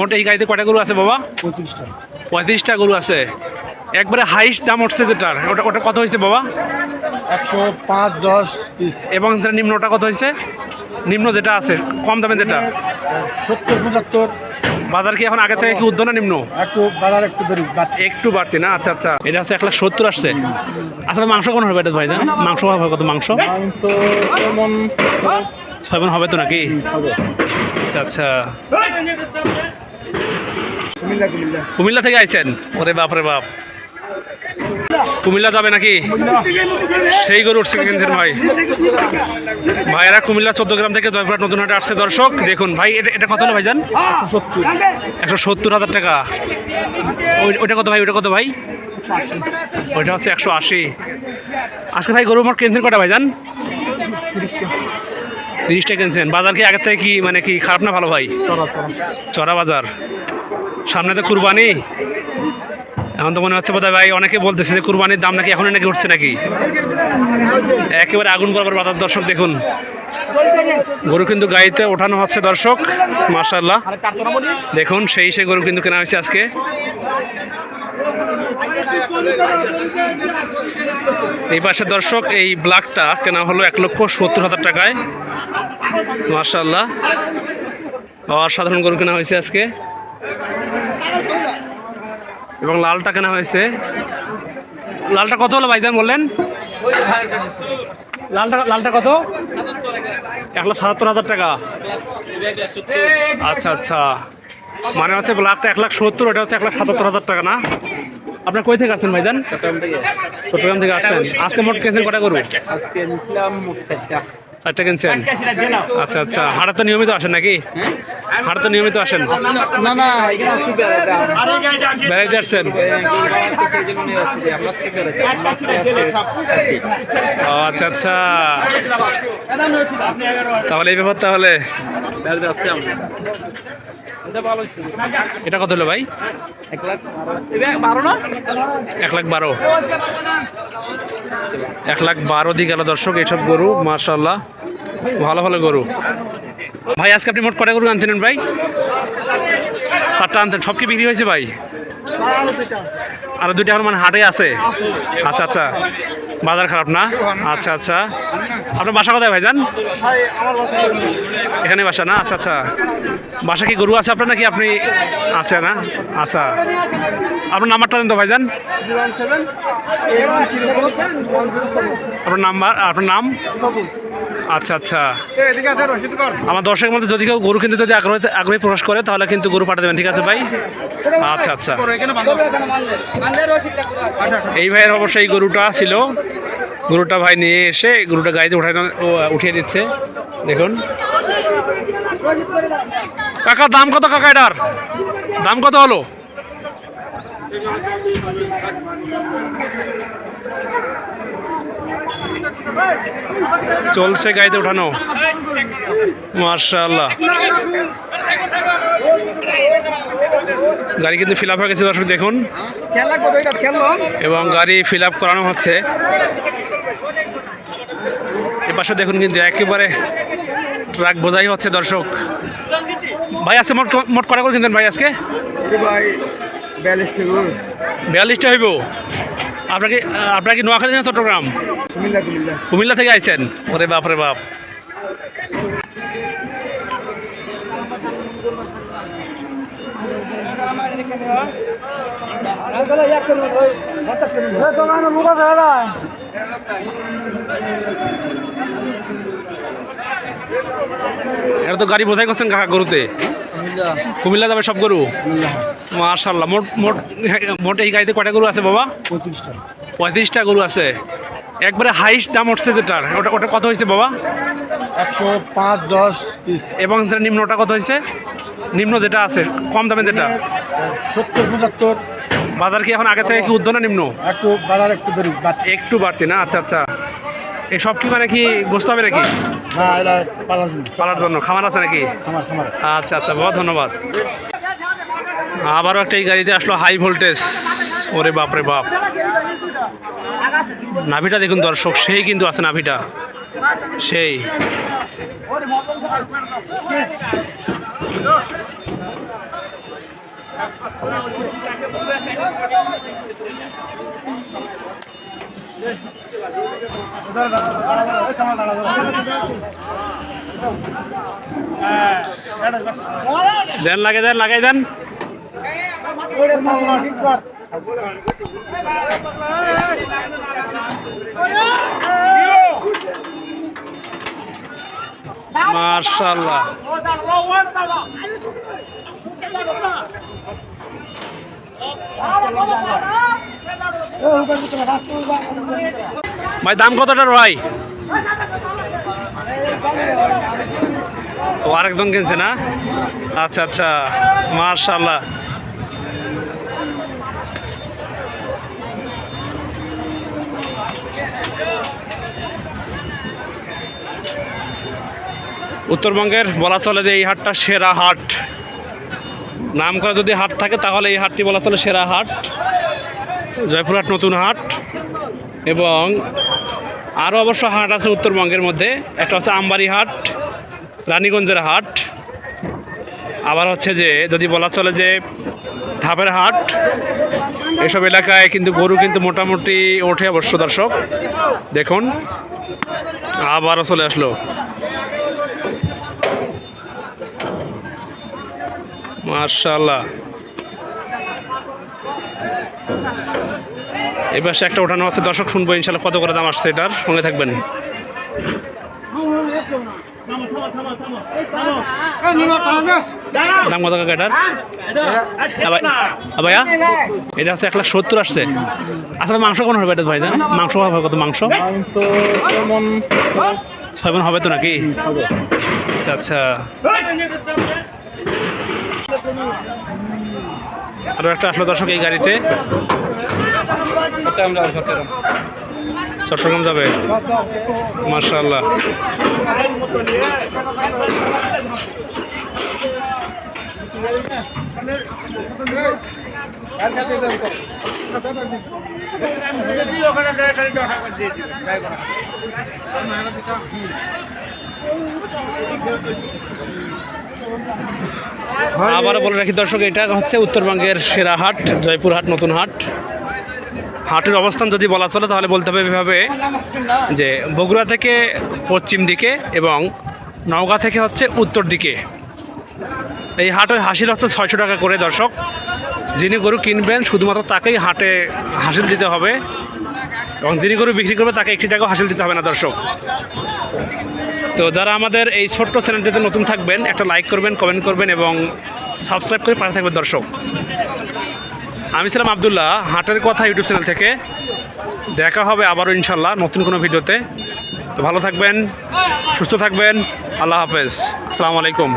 মোট এই গাড়িতে কয়টা গরু আছে বাবা? পঁয়ত্রিশটা। পঁয়ত্রিশটা গরু আছে। একবারে হাইস্ট দাম উঠছে যেটার ওটা ওটা কত হয়েছে বাবা? একশো পাঁচ দশ এবং যেটা নিম্নটা কত হয়েছে? নিম্ন যেটা আছে কম দামে যেটা? সত্তর পঁচাত্তর। বাজার কি এখন আগে থেকে কি উদ্ধ না নিম্ন? একটু বাজার একটু একটু বাড়তি না? আচ্ছা আচ্ছা। এটা হচ্ছে এক লাখ সত্তর আসছে। আসলে মাংস কোন হবে এটা ভাই? জান? মাংস হবে কত মাংস? ছয় হবে তো নাকি? আচ্ছা আচ্ছা। কুমিল্লা থেকে আইছেন? ওরে বাপ রে বাপ। কুমিল্লা যাবে নাকি? সেই গরু উঠছে কেন্দ্রের ভাই। ভাইয়েরা কুমিল্লা চোদ্দ গ্রাম থেকে জয়পুরহাট নতুন হাটে আসছে। দর্শক দেখুন ভাই এটা এটা কত হলো ভাইজান? একশো সত্তর হাজার টাকা। ওই- ওইটা কত ভাই? ওইটা কত ভাই? ওইটা হচ্ছে একশো আশি। আজকে ভাই গরু মোট কিনছেন কটা ভাইজান? তিরিশটা কিনছেন? বাজার কি আগের থেকে কি মানে কি খারাপ না ভালো ভাই? চড়া বাজার। সামনে তো কুরবানি। এখন তো মনে হচ্ছে বোধহয় ভাই অনেকে বলতেছে যে কুরবানির দাম নাকি এখনই নাকি উঠছে নাকি? একেবারে আগুন করবার বাজার। দর্শক দেখুন গরু কিন্তু গাড়িতে ওঠানো হচ্ছে দর্শক মার্শাল্লাহ দেখুন সেই সেই গরু কিন্তু কেনা হয়েছে আজকে। এই পাশে দর্শক, এই ব্ল্যাকটা কেনা হলো এক লক্ষ সত্তর হাজার টাকায়। মার্শাল্লাহ অসাধারণ গরু কেনা হয়েছে আজকে। এবং লালটা কেনা হয়েছে। লালটা কত হলো ভাইজান বললেন? লালটা লালটা কত? এক লাখ সাতাত্তর হাজার টাকা। আচ্ছা আচ্ছা। মানে হচ্ছে ব্ল্যাকটা এক লাখ সত্তর, ওটা হচ্ছে এক লাখ সাতাত্তর হাজার টাকা, না? আপনার কই থেকে আসছেন ভাইজান? চট্টগ্রাম থেকে আসছেন। আজকে মোট কেনছেন কটা করব চারটা কিনছেন। আচ্ছা আচ্ছা। হাটে তো নিয়মিত আসেন নাকি? হাটে তো নিয়মিত আসেন? না না বেড়াইতে আসছেন? আচ্ছা আচ্ছা। তাহলে এই ব্যাপার তাহলে এটা কত হলো ভাই? এক লাখ বারো। এক লাখ বারো। দিয়ে গেল দর্শক এইসব গরু মার্শাল্লাহ ভালো ভালো গরু। ভাই আজকে আপনি মোট কটা গরু আনছিলেন ভাই? চারটা আনতেন সব কি বিক্রি হয়েছে ভাই? আরও দুইটা এখন মানে হাটে আছে? আচ্ছা আচ্ছা। বাজার খারাপ না? আচ্ছা আচ্ছা। আপনার বাসা কোথায় ভাইজান? এখানে বাসা না? আচ্ছা আচ্ছা। বাসা কি গরু আছে আপনার নাকি আপনি আছে না? আচ্ছা। আপনার নাম্বারটা দেন তো ভাইজান। আপনার নাম্বার, আপনার নাম? আচ্ছা আচ্ছা। আমার দর্শকের মধ্যে যদি কেউ গরু কিনতে যদি আগ্রহ আগ্রহী প্রকাশ করে তাহলে কিন্তু গরু পাঠিয়ে দেবেন ঠিক আছে ভাই? আচ্ছা আচ্ছা। এই ভাইয়ের অবশ্য এই গরুটা ছিল। গরুটা ভাই নিয়ে এসে গরুটা গাড়িতে উঠাই উঠিয়ে দিচ্ছে। দেখুন। কাকা দাম কত কাকা এটার? দাম কত হলো? চলছে গাড়িতে উঠানো মার্শাল্লাহ গাড়ি কিন্তু ফিল আপ হয়ে গেছে দর্শক দেখুন। খেললো এবং গাড়ি ফিল আপ করানো হচ্ছে। এ পাশে দেখুন কিন্তু একেবারে ট্রাক বোঝাই হচ্ছে দর্শক। ভাই আজকে মোট মোট কটা করে কিনতেন ভাই আজকে? ভাই বিয়াল্লিশটা বিয়াল্লিশটা হইব। আপনাকে আপনার কি নোয়াখালী না চট্টগ্রাম? কুমিল্লা থেকে আইছেন? ওরে বাপ রে বাপ। এটা তো গাড়ি বোঝাই করছেন গরুতে। কুমিল্লা যাবে সব গরু? মার্শাল্লাহ মোট মোট মোট এই গাড়িতে কয়টা গরু আছে বাবা? পঁয়ত্রিশটা। পঁয়ত্রিশটা গরু আছে। একবারে হাইস্ট দাম উঠছে যেটার। ওটা ওটা কত হয়েছে বাবা? একশো পাঁচ দশ এবং যেটা নিম্নটা কত হয়েছে? নিম্ন যেটা আছে কম দামে যেটা? সত্তর পঁচাত্তর। বাজার কি এখন আগে থেকে কি উদ্ধ না নিম্ন? একটু বাজার একটু বাড়তি একটু বাড়তি না? আচ্ছা আচ্ছা। এই সব কি মানে কি বসতে হবে নাকি? পালার জন্য। পালার জন্য। খামার আছে নাকি? আচ্ছা আচ্ছা বহুত ধন্যবাদ। আবারও একটা এই গাড়িতে আসলো হাই ভোল্টেজ ওরে বাপ রে বাপ। নাভিটা দেখুন দর্শক সেই কিন্তু আছে নাভিটা। সেই। দেন লাগে দেন লাগাই দেন। মার্শাল্লাহ ভাই দাম কতটার ভাই? ও আরেকজন কিনছে না? আচ্ছা আচ্ছা মার্শাল্লাহ উত্তরবঙ্গের বলা চলে যে এই হাটটা সেরা হাট। নাম করা যদি হাট থাকে, তাহলে এই হাটটি বলা চলে সেরা হাট। জয়পুরহাট নতুন হাট এবং আরও অবশ্য হাট আছে উত্তরবঙ্গের মধ্যে। একটা হচ্ছে আমবাড়ি হাট। রানীগঞ্জের হাট। আবার হচ্ছে যে, যদি বলা চলে যে, ধাপের হাট, এসব এলাকায় কিন্তু গরু কিন্তু মোটামুটি ওঠে অবশ্য দর্শক। দেখুন, আবারও চলে আসলো। মার্শাল্লাহ এবার একটা ওঠানো আছে। দর্শক, শুনব ইনশাল্লাহ কত করে দাম আসছে এটার। সঙ্গে থাকবেন। দাম কত কাকা এটার? ভাইয়া এটা হচ্ছে এক লাখ সত্তর আসছে। আচ্ছা মাংস কোন হবে এটা, ভাই, জান? মাংস হবে কত, মাংস? ছয় মন হবে তো নাকি? আচ্ছা আচ্ছা। আরও একটা আসলো দর্শক এই গাড়িতে। চট্টগ্রাম যাবে? মার্শাল্লাহ আবারও বলে রাখি দর্শক এটা হচ্ছে উত্তরবঙ্গের সেরা হাট জয়পুর হাট নতুন হাট। হাটের অবস্থান যদি বলা চলে, তাহলে বলতে হবে এভাবে যে বগুড়া থেকে পশ্চিম দিকে এবং নওগাঁ থেকে হচ্ছে উত্তর দিকে। এই হাটের হাসিল হচ্ছে ছয়শো টাকা করে দর্শক। যিনি গরু কিনবেন, শুধুমাত্র তাকেই হাটে হাসিল দিতে হবে এবং যিনি গরু বিক্রি করবে, তাকে একটি টাকাও হাসিল দিতে হবে না দর্শক। তো যারা আমাদের এই ছোট্ট চ্যানেলটিতে নতুন থাকবেন, একটা লাইক করবেন, কমেন্ট করবেন এবং সাবস্ক্রাইব করে পাশে থাকবেন দর্শক। আমি ছিলাম আবদুল্লাহ, হাটের কথা ইউটিউব চ্যানেল থেকে। দেখা হবে আবারও ইনশাল্লাহ নতুন কোনো ভিডিওতে। তো ভালো থাকবেন, সুস্থ থাকবেন, আল্লাহ হাফেজ। আসসালামু আলাইকুম।